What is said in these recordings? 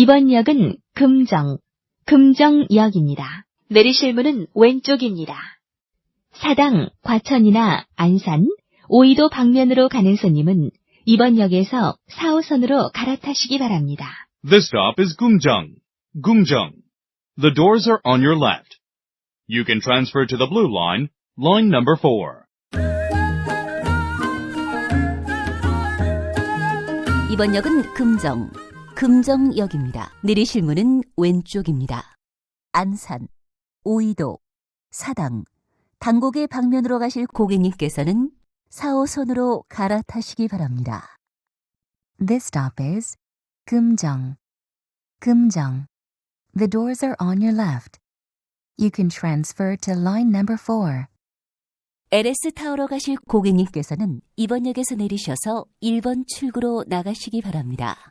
이번 역은 금정, 금정역입니다. 내리실 문은 왼쪽입니다. 사당, 과천이나 안산, 오이도 방면으로 가는 손님은 이번 역에서 4호선으로 갈아타시기 바랍니다. This stop is Gumjung. Gumjung. The doors are on your left. You can transfer to the blue line, line number 4. 이번 역은 금정, 금정역입니다. 내리실 문은 왼쪽입니다. 안산, 오이도, 사당, 당곡의 방면으로 가실 고객님께서는 4호선으로 갈아타시기 바랍니다. This stop is Kumjang. Kumjang. The doors are on your left. You can transfer to line number 4. LS 타워로 가실 고객님께서는 이번 역에서 내리셔서 1번 출구로 나가시기 바랍니다.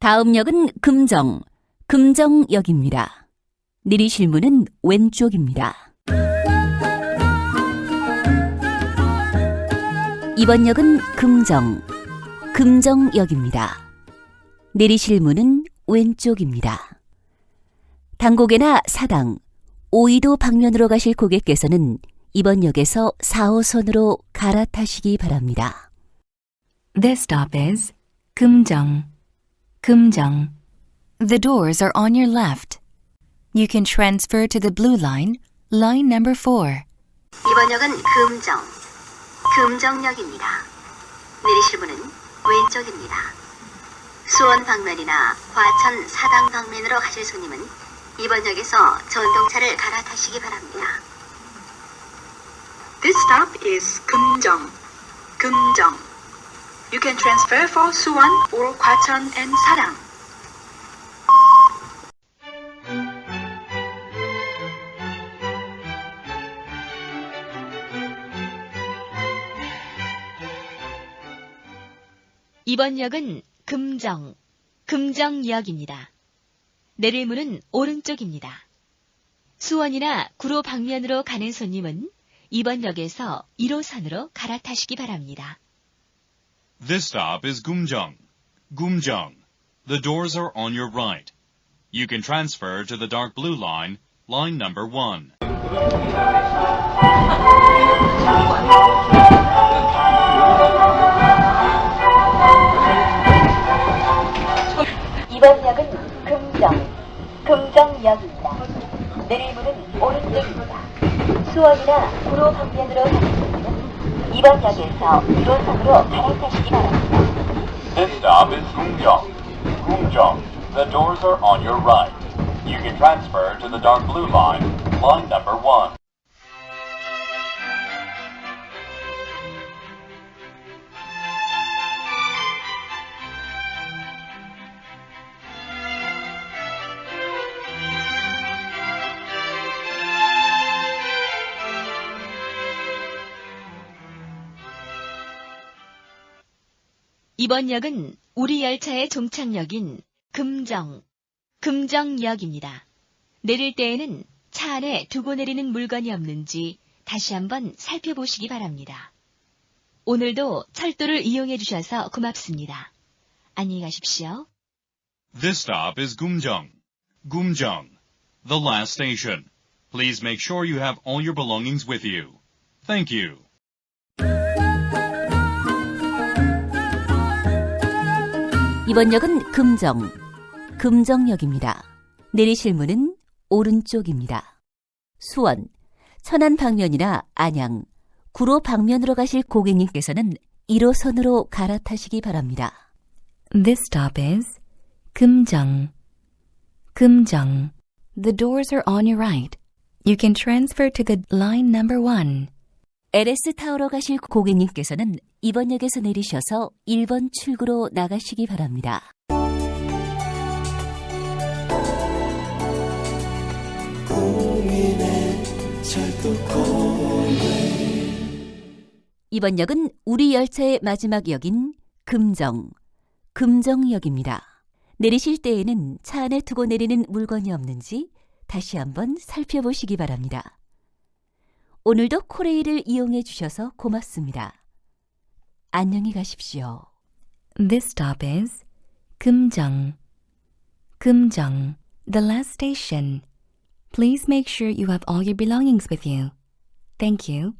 다음 역은 금정, 금정역입니다. 내리실 문은 왼쪽입니다. 이번 역은 금정, 금정역입니다. 내리실 문은 왼쪽입니다. 당곡에나 사당, 오이도 방면으로 가실 고객께서는 이번 역에서 4호선으로 갈아타시기 바랍니다. This stop is Kumjang. Kumjang. The doors are on your left. You can transfer to the blue line, line number 4. 이번 역은 금정, 금정역입니다. 내리실 문은 왼쪽입니다. 수원 방면이나 과천 사당 방면으로 가실 손님은 이번 역에서 전동차를 갈아타시기 바랍니다. This stop is Kumjong. Kumjong. You can transfer for Suwon or Kwacheon and Sarang. 이번 역은 금정, 금정역입니다. 내릴 문은 오른쪽입니다. 수원이나 구로 방면으로 가는 손님은 이번 역에서 1호선으로 갈아타시기 바랍니다. This stop is Gumjung. Gumjung. The doors are on your right. You can transfer to the dark blue line, line number 1. This stop is Gungjong. Gungjong, The doors are on your right. You can transfer to the dark blue line, line number 1. 이번 역은 우리 열차의 종착역인 금정, 금정역입니다. 내릴 때에는 차 안에 두고 내리는 물건이 없는지 다시 한번 살펴보시기 바랍니다. 오늘도 철도를 이용해 주셔서 고맙습니다. 안녕히 가십시오. This stop is Gumjung. Gumjung. The last station. Please make sure you have all your belongings with you. Thank you. 이번 역은 금정, 금정역입니다. 내리실 문은 오른쪽입니다. 수원, 천안 방면이나 안양, 구로 방면으로 가실 고객님께서는 1호선으로 갈아타시기 바랍니다. This stop is Kumjang. Kumjang. The doors are on your right. You can transfer to the line number 1. LS 타워로 가실 고객님께서는 이번 역에서 내리셔서 1번 출구로 나가시기 바랍니다. 이번 역은 우리 열차의 마지막 역인 금정, 금정역입니다. 내리실 때에는 차 안에 두고 내리는 물건이 없는지 다시 한번 살펴보시기 바랍니다. 오늘도 코레일을 이용해 주셔서 고맙습니다. 안녕히 가십시오. This stop is Kumjang. Kumjang, the last station. Please make sure you have all your belongings with you. Thank you.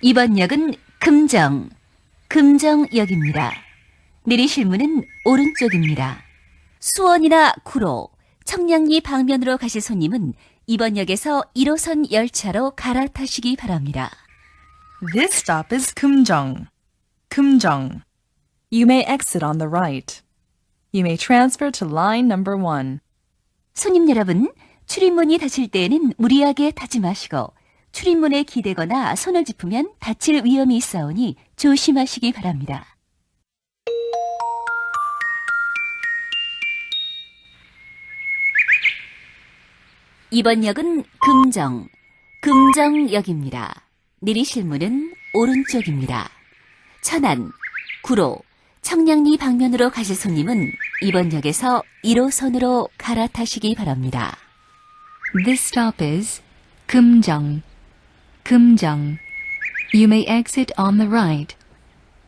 이번 역은 금정, 금정역입니다. 내리실 문은 오른쪽입니다. 수원이나 구로, 청량리 방면으로 가실 손님은 이번 역에서 1호선 열차로 갈아타시기 바랍니다. This stop is Kumjong. Kumjong. You may exit on the right. You may transfer to line number one. 손님 여러분, 출입문이 닫힐 때에는 무리하게 타지 마시고 출입문에 기대거나 손을 짚으면 다칠 위험이 있사오니 조심하시기 바랍니다. 이번 역은 금정, 금정역입니다. 내리실 문은 오른쪽입니다. 천안, 구로, 청량리 방면으로 가실 손님은 이번 역에서 1호선으로 갈아타시기 바랍니다. This stop is Kumjang. Kumjang. You may exit on the right.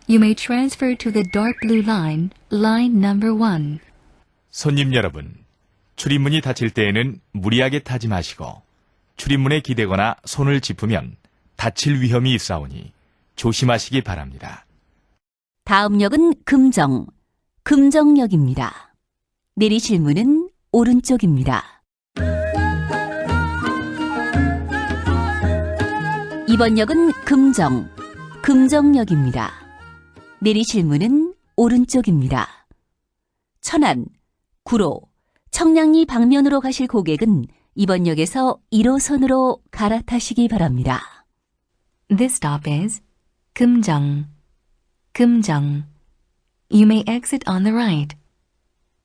You may transfer to the dark blue line, line number one. 손님 여러분, 출입문이 닫힐 때에는 무리하게 타지 마시고 출입문에 기대거나 손을 짚으면 다칠 위험이 있사오니 조심하시기 바랍니다. 다음 역은 금정, 금정역입니다. 내리실 문은 오른쪽입니다. 이번 역은 금정, 금정역입니다. 내리실 문은 오른쪽입니다. 천안, 구로, 청량리 방면으로 가실 고객은 이번 역에서 1호선으로 갈아타시기 바랍니다. This stop is Kumjang. Kumjang. You may exit on the right.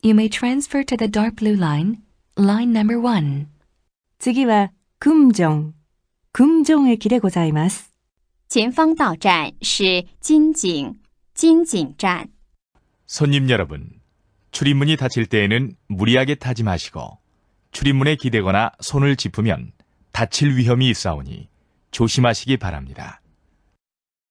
You may transfer to the dark blue line, line number one. 次は、クムジョン。クムジョン駅でございます。前方到站是金井金井站。 손님 여러분, 출입문이 닫힐 때에는 무리하게 타지 마시고 출입문에 기대거나 손을 짚으면 다칠 위험이 있사오니 조심하시기 바랍니다.